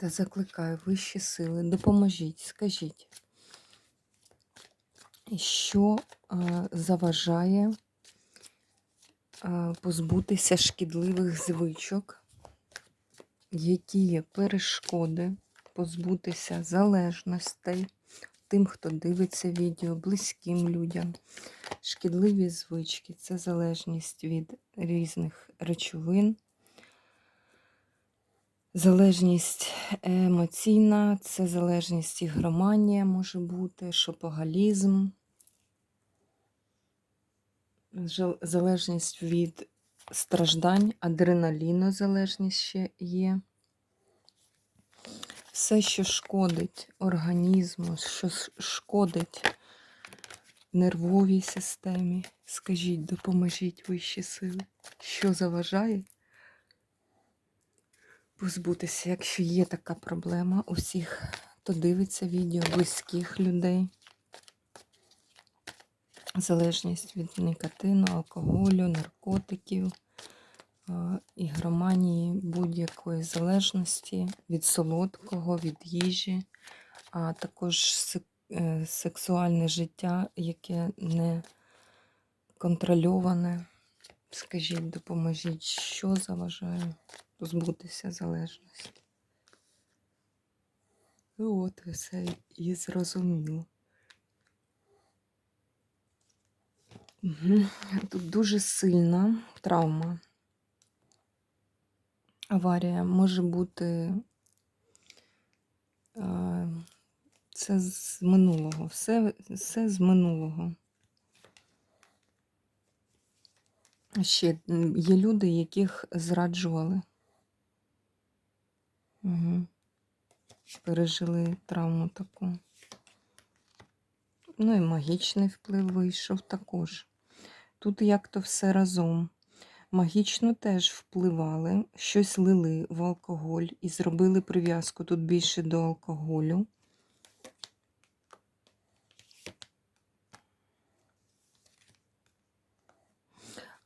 Та закликаю вищі сили, допоможіть, скажіть, що е, заважає е, позбутися шкідливих звичок, які є перешкоди, позбутися залежностей тим, хто дивиться відео, близьким людям. Шкідливі звички це залежність від різних речовин. Залежність емоційна, це залежність ігроманія може бути, шопогалізм, залежність від страждань, адреналіну залежність ще є. Все, що шкодить організму, що шкодить нервовій системі. Скажіть, допоможіть вищі сили, що заважає позбутися, якщо є така проблема у всіх, хто дивиться відео, близьких людей. Залежність від никотину, алкоголю, наркотиків, е, ігроманії, будь-якої залежності від солодкого, від їжі, а також е, сексуальне життя, яке не контрольоване. Скажіть, допоможіть, що заважає позбутися залежності. Ну От все і зрозуміло. Тут дуже сильна травма. Аварія може бути е, це з минулого. Все, все з минулого. Ще є люди, яких зраджували. Угу. Пережили травму таку. Ну і магічний вплив вийшов також. Тут як-то все разом. Магічно теж впливали, щось лили в алкоголь і зробили прив'язку тут більше до алкоголю.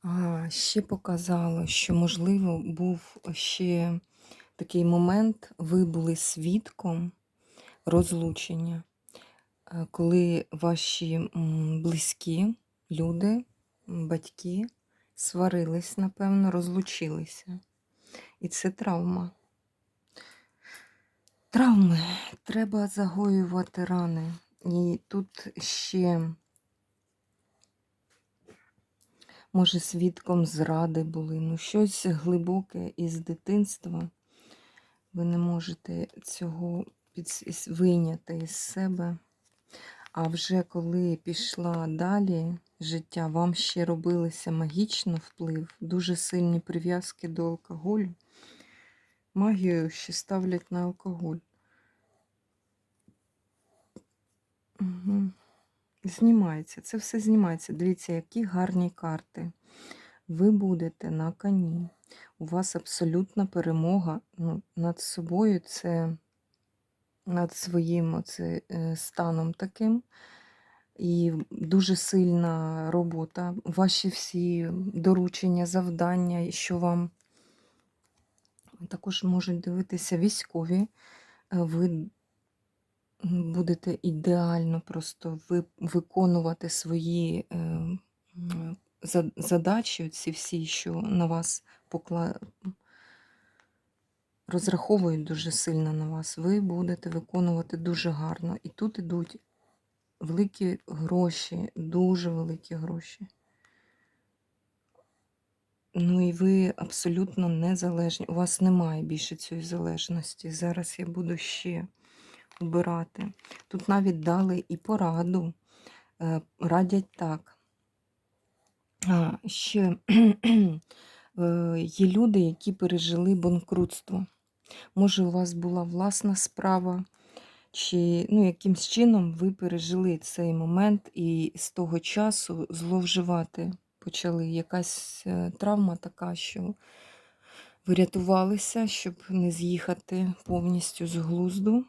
А, ще показало, що, можливо, був ще такий момент, ви були свідком розлучення, е, коли ваші близькі люди, батьки сварились, напевно, розлучилися. І це травма. Травми треба загоювати рани. І тут ще, може, свідком зради були, ну щось глибоке із дитинства. Ви не можете цього вийняти із себе. А вже коли пішла далі життя, вам ще робилися магічно вплив, дуже сильні прив'язки до алкоголю. Магію ще ставлять на алкоголь. Угу. Знімається, це все знімається. Дивіться, які гарні карти. Ви будете на коні. У вас абсолютна перемога ну, над собою, це над своїм оце, е, станом таким. І дуже сильна робота. Ваші всі доручення, завдання, що вам також можуть дивитися військові. Ви будете ідеально просто виконувати свої е, задачі, ці всі, що на вас покла... розраховують дуже сильно на вас. Ви будете виконувати дуже гарно. І тут ідуть великі гроші, дуже великі гроші. Ну і ви абсолютно незалежні. У вас немає більше цієї залежності. Зараз я буду ще обирати. Тут навіть дали і пораду. Е, Радять так. А, ще є люди, які пережили банкрутство. Може, у вас була власна справа, чи ну, якимсь чином ви пережили цей момент і з того часу зловживати почали. Якась е, травма така, що ви рятувалися, щоб не з'їхати повністю з глузду.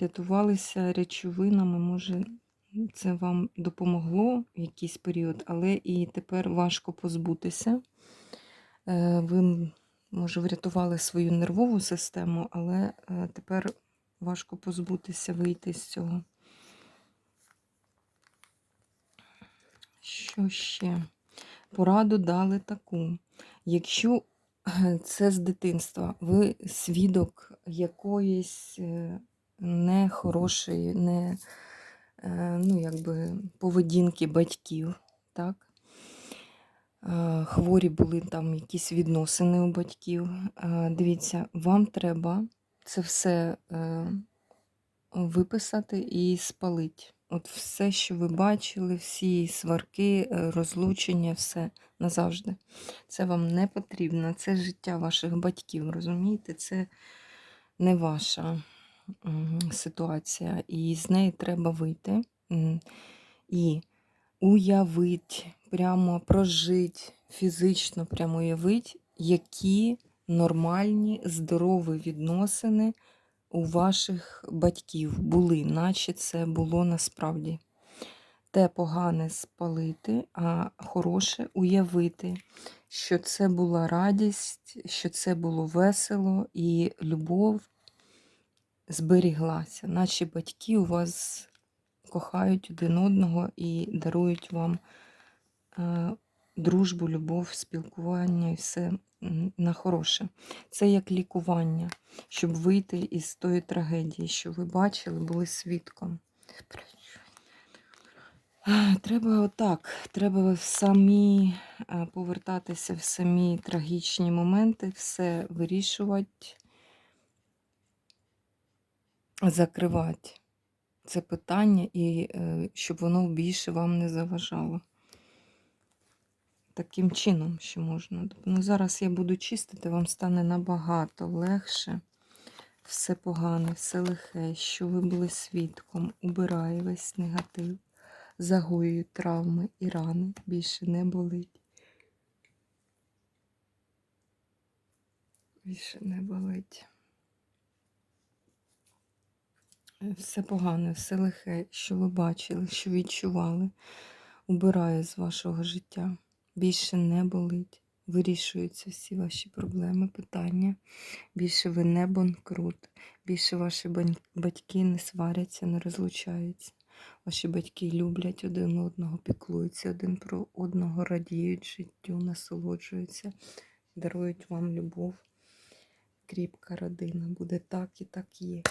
Рятувалися речовинами, може, це вам допомогло в якийсь період, але і тепер важко позбутися. Е, Ви, може, врятували свою нервову систему, але е, тепер важко позбутися, вийти з цього. Що ще? Пораду дали таку. Якщо е, це з дитинства, ви свідок якоїсь нехорошої, не, ну, якби, поведінки батьків, так? Е, Хворі були там якісь відносини у батьків. Е, Дивіться, вам треба це все е, виписати і спалити. От все, що ви бачили, всі сварки, розлучення, все назавжди. Це вам не потрібно. Це життя ваших батьків, розумієте? Це не ваша ситуація. І з неї треба вийти. І уявить, прямо прожить, фізично прямо уявить, які нормальні, здорові відносини у ваших батьків були, наче це було насправді. Те погане спалити, а хороше уявити, що це була радість, що це було весело і любов зберіглася. Наші батьки у вас кохають один одного і дарують вам дружбу, любов, спілкування і все на хороше. Це як лікування, щоб вийти із тої трагедії, що ви бачили, були свідком. Треба отак, треба самі е, повертатися в самі трагічні моменти, все вирішувати, закривати це питання, і е, щоб воно більше вам не заважало. Таким чином, що можна. Ну, зараз я буду чистити, вам стане набагато легше. Все погане, все лихе, що ви були свідком, убирає весь негатив, загоює травми і рани, більше не болить. Більше не болить. Все погане, все лихе, що ви бачили, що відчували, убирає з вашого життя. Більше не болить. Вирішуються всі ваші проблеми, питання. Більше ви не банкрут. Більше ваші батьки не сваряться, не розлучаються. Ваші батьки люблять один одного, піклуються один про одного, радіють життю, насолоджуються, дарують вам любов. Кріпка родина буде так і так є.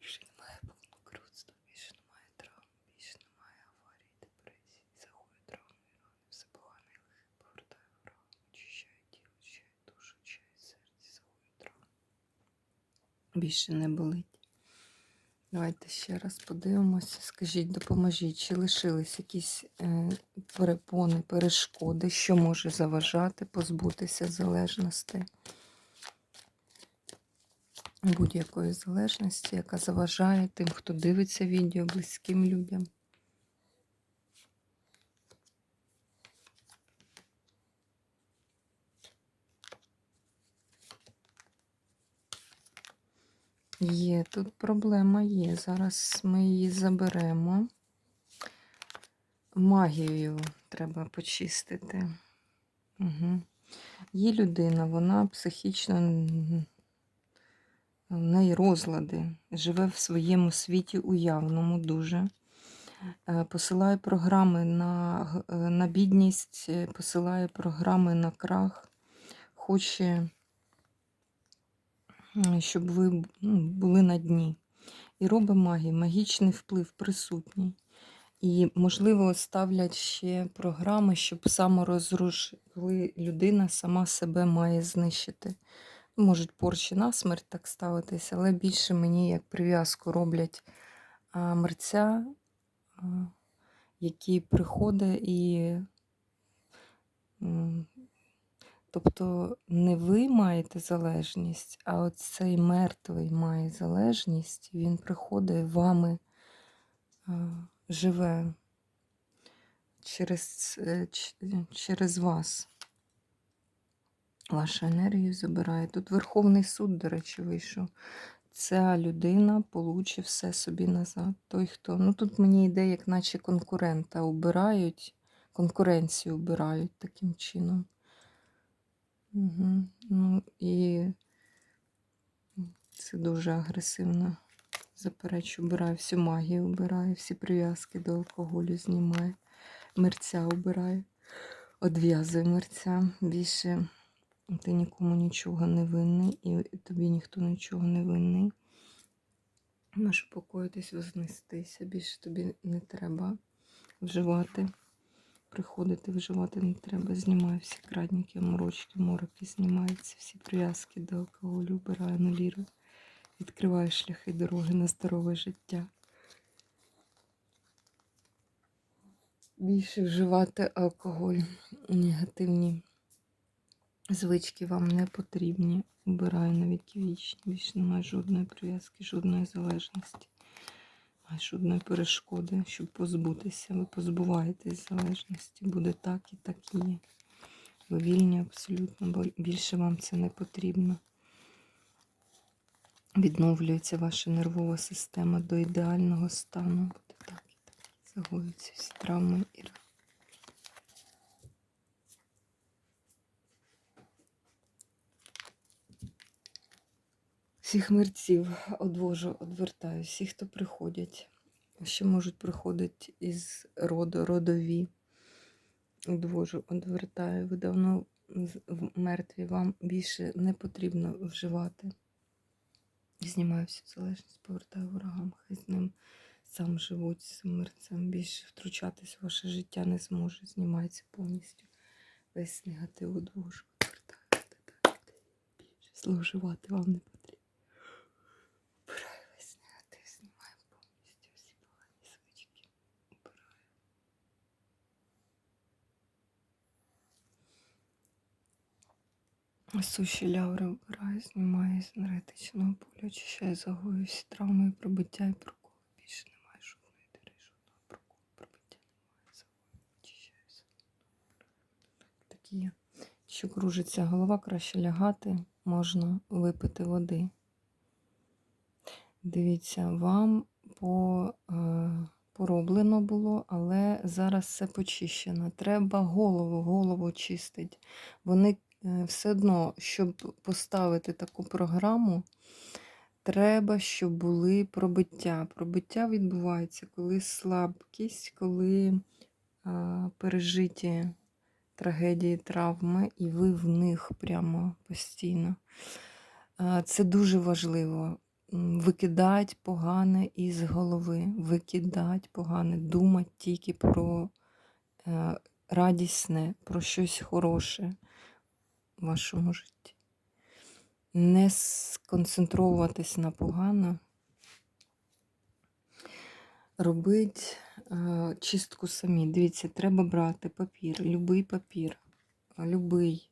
Більше немає банкрутства, більше немає травм, більше немає аварій, депресій, загою травми і рани. Все погане і лихе повертає в ран, очищає тіло, очищає душу, очищає серце, загою травм. Більше не болить. Давайте ще раз подивимося. Скажіть, допоможіть, чи лишились якісь е, перепони, перешкоди, що може заважати позбутися залежності? будь-якої залежності, яка заважає тим, хто дивиться відео близьким людям. Є, тут проблема є. Зараз ми її заберемо. Магією треба почистити. Угу. Є людина, вона психічно в неї розлади, живе в своєму світі уявному дуже. Е, Посилає програми на, е, на бідність, посилає програми на крах, хоче, щоб ви ну, були на дні. І робить магію, магічний вплив присутній. І, можливо, ставлять ще програми, щоб саморозруш, коли людина сама себе має знищити. Можуть порчі на смерть так ставитися, але більше мені як прив'язку роблять мерця, а, який приходить і Тобто не ви маєте залежність, а от цей мертвий має залежність, він приходить вами, живе через, е, через вас. Вашу енергію забирає. Тут Верховний суд, до речі, вийшов. Ця людина получить все собі назад. Той, хто. Ну тут мені йде, як наче конкурента обирають, конкуренцію обирають таким чином. Угу. Ну і це дуже агресивно. Заперечу, обираю всю магію, обираю, всі прив'язки до алкоголю знімаю. Мерця обираю, одв'язую мерця. Більше ти нікому нічого не винний, і тобі ніхто нічого не винний. Можеш покоїтись, вознестися. Більше тобі не треба вживати. Приходити, вживати не треба. Знімаю всі крадники, морочки, мороки, знімаються, всі прив'язки до алкоголю, вбираю, анулірую. Відкриваю шляхи дороги на здорове життя. Більше вживати алкоголь. Негативні звички вам не потрібні. Убираю навіть вічні. Більше немає жодної прив'язки, жодної залежності. Жодної перешкоди, щоб позбутися. Ви позбуваєтесь залежності. Буде так і так є. Ви вільні абсолютно, бо більше вам це не потрібно. Відновлюється ваша нервова система до ідеального стану. Буде так і так. Загоюються всі травми і рани. Всіх мерців одвожу, одвертаю, всі, хто приходять, ще можуть приходити із роду, родові. Одвожу, одвертаю. Ви давно мертві, вам більше не потрібно вживати. Знімаю всю залежність, повертаю ворогам, хай з ним сам живуть, з мерцем. Більше втручатись в ваше життя не зможе. Знімається повністю. Весь негатив одвожу, одвертаю. Зловживати вам не потрібно. Убираю весь негатив, знімаю повністю всі погані звички. Убираю. Суші ляври вбираю, знімаю з енергетичного поля, очищаю, загою всі травми, пробиття і проколи. Більше немає жодної діри, жодного проколу, пробиття немає, загою, очищаю все. Такі є. Що кружиться голова, краще лягати, можна випити води. Дивіться, вам по, е, пороблено було, але зараз все почищено. Треба голову, голову чистить. Вони все одно, щоб поставити таку програму, треба, щоб були пробиття. Пробиття відбувається, коли слабкість, коли е, пережиті трагедії, травми, і ви в них прямо постійно. Е, Це дуже важливо. М, Викидать погане із голови, викидать погане, думати тільки про е, радісне, про щось хороше в вашому житті. Не сконцентруватись на погано, робить е, чистку самі. Дивіться, треба брати папір, любий папір, любий.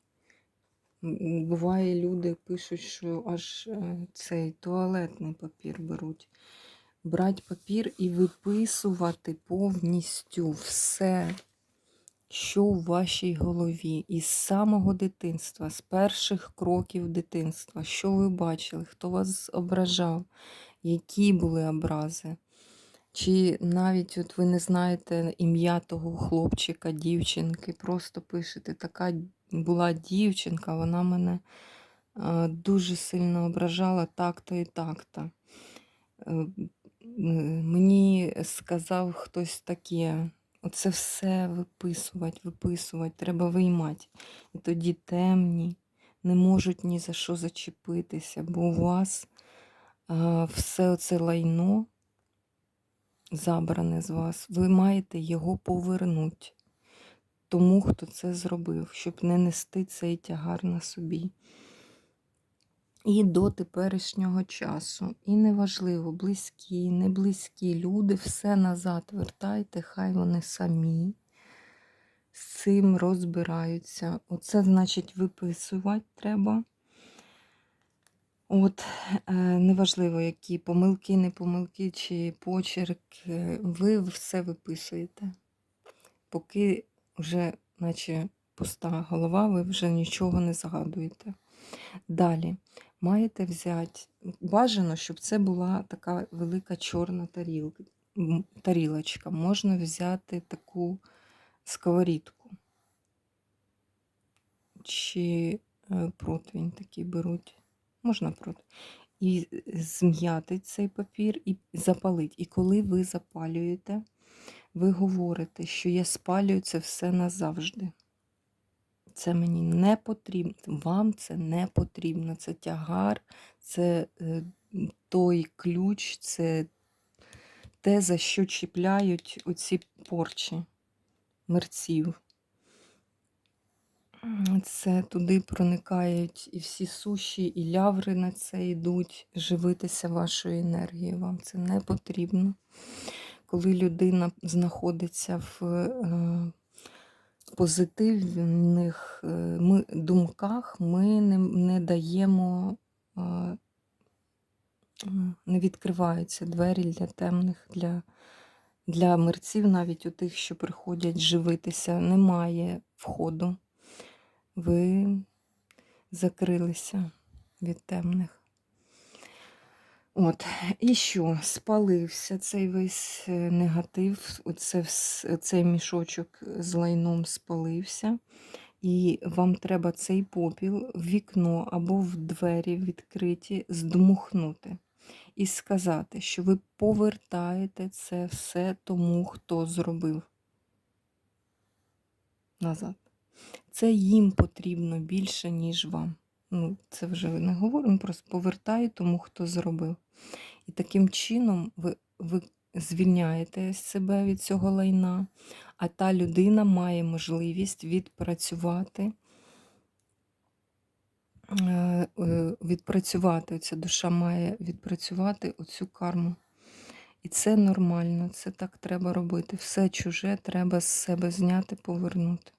Буває, люди пишуть, що аж е, цей туалетний папір беруть. Брати папір і виписувати повністю все, що в вашій голові із самого дитинства, з перших кроків дитинства, що ви бачили, хто вас ображав, які були образи. Чи навіть от ви не знаєте ім'я того хлопчика, дівчинки, просто пишете, така була дівчинка, вона мене е, дуже сильно ображала так-то і так-то. Е, Мені сказав хтось таке. Оце все виписувати, виписувати, треба виймати. І тоді темні не можуть ні за що зачепитися, бо у вас е, все оце лайно забране з вас, ви маєте його повернути тому, хто це зробив, щоб не нести цей тягар на собі. І до теперішнього часу. І неважливо, близькі, не близькі люди, все назад вертайте, хай вони самі з цим розбираються. Оце значить виписувати треба. От, е, неважливо, які помилки, не помилки чи почерк, е, ви все виписуєте. Поки вже, наче пуста голова, ви вже нічого не згадуєте. Далі маєте взяти, бажано, щоб це була така велика чорна тарілка, тарілочка. Можна взяти таку сковорідку. Чи е, противень такий беруть. Можна противень. І зм'яти цей папір і запалити. І коли ви запалюєте, ви говорите, що я спалюю це все назавжди. Це мені не потрібно, вам це не потрібно. Це тягар, це е, той ключ, це те, за що чіпляють оці порчі мерців. Це туди проникають і всі суші, і ляври на це йдуть, живитися вашою енергією. Вам це не потрібно. Коли людина знаходиться в е, позитивних е, ми, думках, ми не, не даємо, е, не відкриваються двері для темних, для, для мерців, навіть у тих, що приходять живитися, немає входу. Ви закрилися від темних. От, і що? Спалився цей весь е, негатив, оце, цей мішочок з лайном спалився, і вам треба цей попіл в вікно або в двері відкриті здмухнути і сказати, що ви повертаєте це все тому, хто зробив назад. Це їм потрібно більше, ніж вам. Ну, це вже не говоримо, просто повертаю тому, хто зробив. І таким чином ви, ви звільняєте себе від цього лайна, а та людина має можливість відпрацювати, е, е, відпрацювати, ця душа має відпрацювати оцю карму. І це нормально, це так треба робити. Все чуже треба з себе зняти, повернути.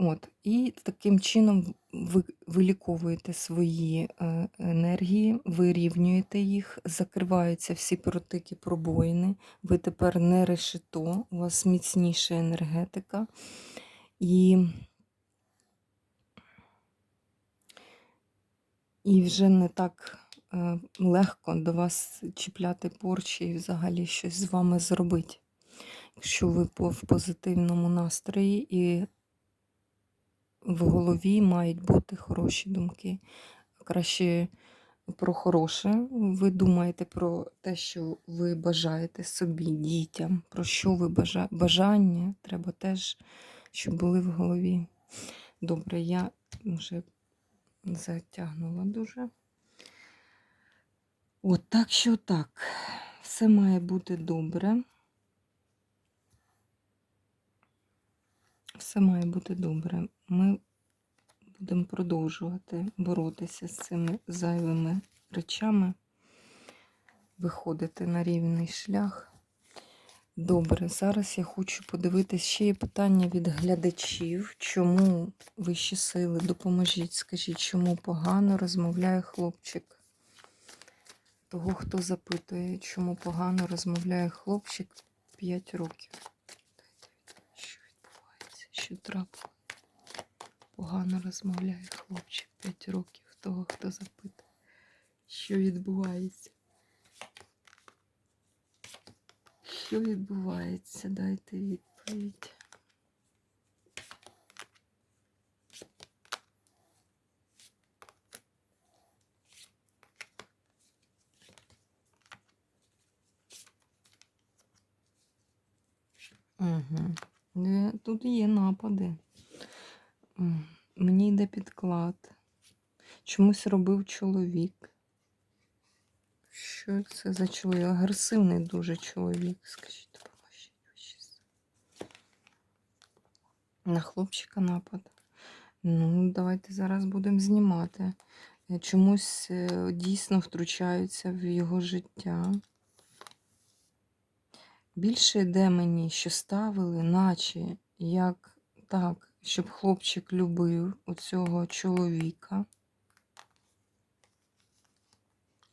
От, і таким чином ви виліковуєте свої е, енергії, вирівнюєте їх, закриваються всі протики, пробоїни. Ви тепер не решето, у вас міцніша енергетика. І, і вже не так е, легко до вас чіпляти порчі і взагалі щось з вами зробити. Якщо ви в позитивному настрої і в голові мають бути хороші думки. Краще про хороше. Ви думаєте про те, що ви бажаєте собі, дітям, про що ви бажаєте. Бажання треба теж, щоб були в голові. Добре, я вже затягнула дуже. От так що так. Все має бути добре. Все має бути добре. Ми будемо продовжувати боротися з цими зайвими речами, виходити на рівний шлях. Добре, зараз я хочу подивитися, ще є питання від глядачів. Чому вищі сили допоможіть? Скажіть, чому погано розмовляє хлопчик? Того, хто запитує, чому погано розмовляє хлопчик 5 років. Що відбувається? Погано розмовляє хлопчик 5 років. Того, хто запитує, що відбувається. Що відбувається? Дайте відповідь. Угу. Тут є напади. Мені йде підклад. Чомусь робив чоловік. Що це за чоловік? Агресивний дуже чоловік. Скажіть, допоможіть. На хлопчика напад. Ну, давайте зараз будемо знімати. Е, Чомусь е, дійсно втручаються в його життя. Більше йде мені, що ставили, наче як так, щоб хлопчик любив оцього чоловіка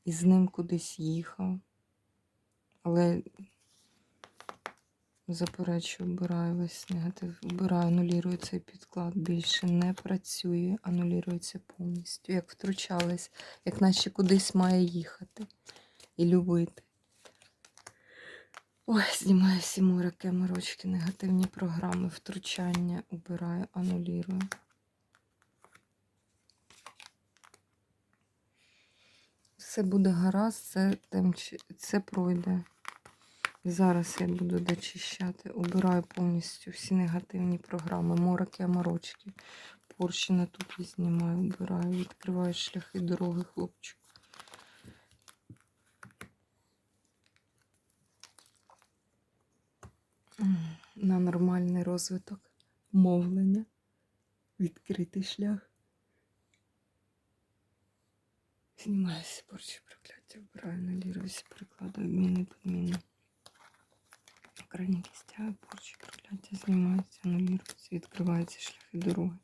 і з ним кудись їхав. Але заперечую, вбираю весь негатив, вбираю, анулірую цей підклад. Більше не працює, анулірується повністю. Як втручались, як наче кудись має їхати і любити. Ой, знімаю всі морики, морочки, негативні програми, втручання, убираю, анулірую. Все буде гаразд, це, це пройде. Зараз я буду дочищати. Убираю повністю всі негативні програми. Мороки, морочки. Порщина тут і знімаю, убираю, відкриваю шляхи дороги хлопчику. На нормальний розвиток мовлення. Відкритий шлях. Знімаю всі порчі прокляття, вбираю, наліруюся, перекладаю, обміни, підміни. Крайні кістя, порчі прокляття знімаються, анулюються, відкриваються шляхи дороги.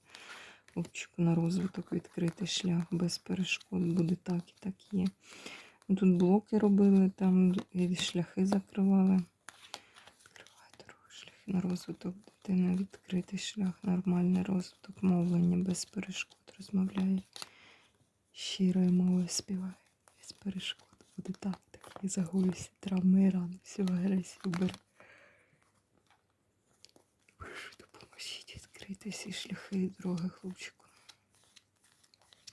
Хлопчику на розвиток відкритий шлях без перешкод буде так і так є. Тут блоки робили, там і шляхи закривали. На розвиток дитини, відкритий шлях, нормальний розвиток, мовлення без перешкод розмовляє. Щирою мовою співає, без перешкод. Буде так, так і загоюся, травми рани, всю агресію бере. Прошу, допоможіть відкрити всі шляхи і дороги хлопчику.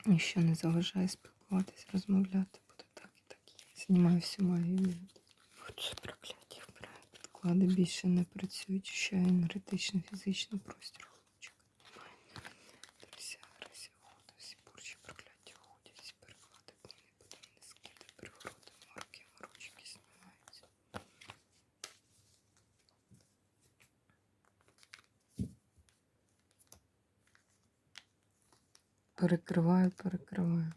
Ніщо не заважає спілкуватись, розмовляти. Буде так і так. Знімаю всю магію. Отже, прокляття вбираю більше не працюють, що енергетично, фізичний простір. Перекриваю, перекриваю.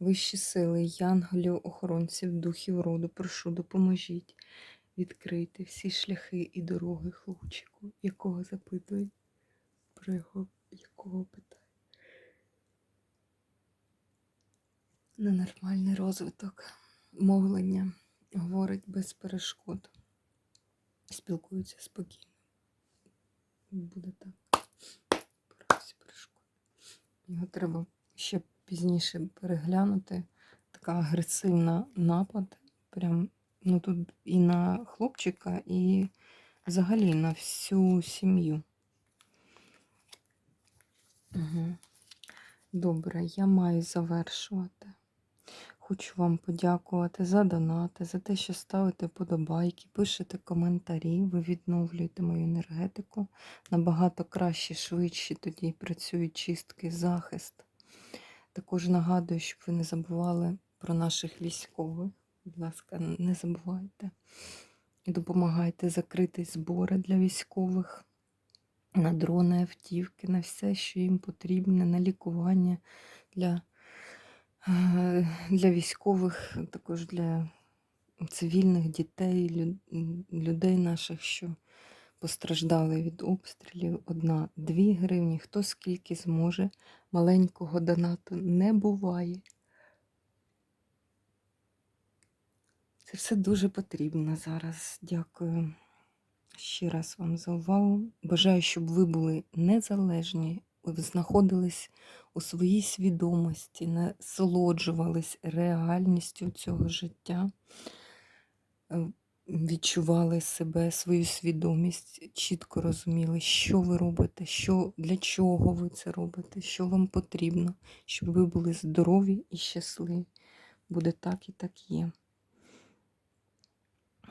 Вищі сили, янголів, охоронців, духів роду, прошу, допоможіть відкрити всі шляхи і дороги хлопчику, якого запитують, про його якого питає. Ненормальний розвиток, мовлення, говорить без перешкод, спілкується спокійно. Буде так. Боротися перешкод. Його треба ще пізніше переглянути. Така агресивна напад. Прям ну тут і на хлопчика, і взагалі на всю сім'ю. Угу. Добре, я маю завершувати. Хочу вам подякувати за донати, за те, що ставите подобайки, пишете коментарі, ви відновлюєте мою енергетику. Набагато краще, швидше тоді працюють чистки, захист. Також нагадую, щоб ви не забували про наших військових. Будь ласка, не забувайте. І допомагайте закрити збори для військових на дрони, автівки, на все, що їм потрібне, на лікування для, е, для військових, також для цивільних дітей, людей наших, що постраждали від обстрілів. Одна-дві гривні, хто скільки зможе. Маленького донату не буває. Це все дуже потрібно зараз. Дякую ще раз вам за увагу. Бажаю, щоб ви були незалежні, знаходились у своїй свідомості, насолоджувались реальністю цього життя, е, відчували себе, свою свідомість, чітко розуміли, що ви робите, що, для чого ви це робите, що вам потрібно, щоб ви були здорові і щасливі. Буде так і так є.